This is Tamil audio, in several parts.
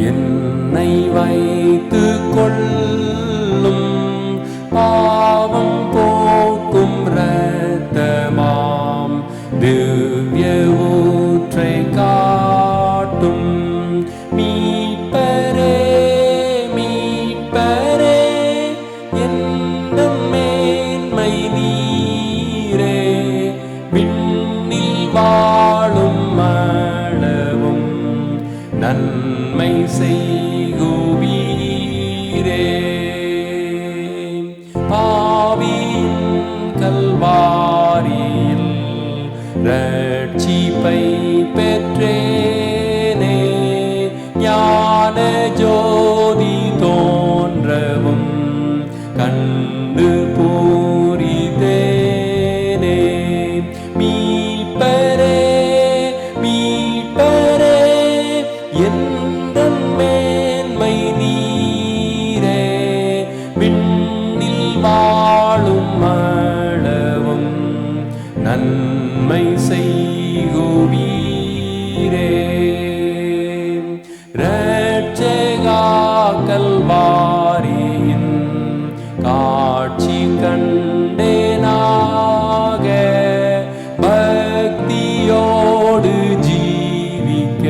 என்னை வைத்து கொள்ளும் பாவம் போக்கும் ரத்தமாம் திவ்ய ஊற்றை காட்டும். மீட்பரே மீட்பரே எந்த மேன்மை நீ கல்வாரியில் ரட்சிப்பை பெற்றேனே. ஞான ஜோதி தோன்றவும் கண்டு பூரிதேனே. மீட்பரே மீட்பரே என் கல்வாரியின் காட்சி கண்டேனாக பக்தியோடு ஜீவிக்க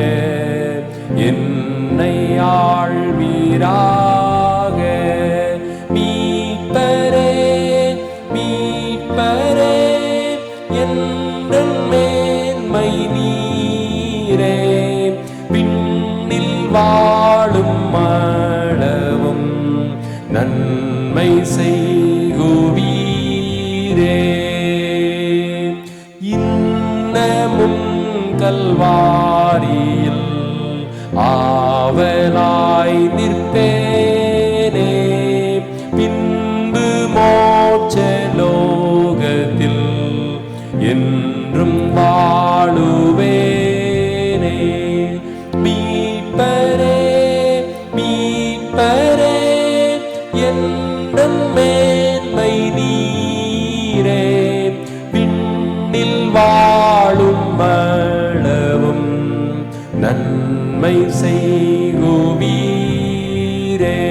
என்னை ஆழ்வீராக மீட்பரே மீட்பரே என்ற மேன்மை நீரே. விண்ணில் வாழும் அளவும் நன்மை செய்குவீரே. இன்னமும் கல்வாரியில் ஆவலாய் நிற்பேனே. பின்பு மோட்சலோகத்தில் என்றும் வாழுவே today.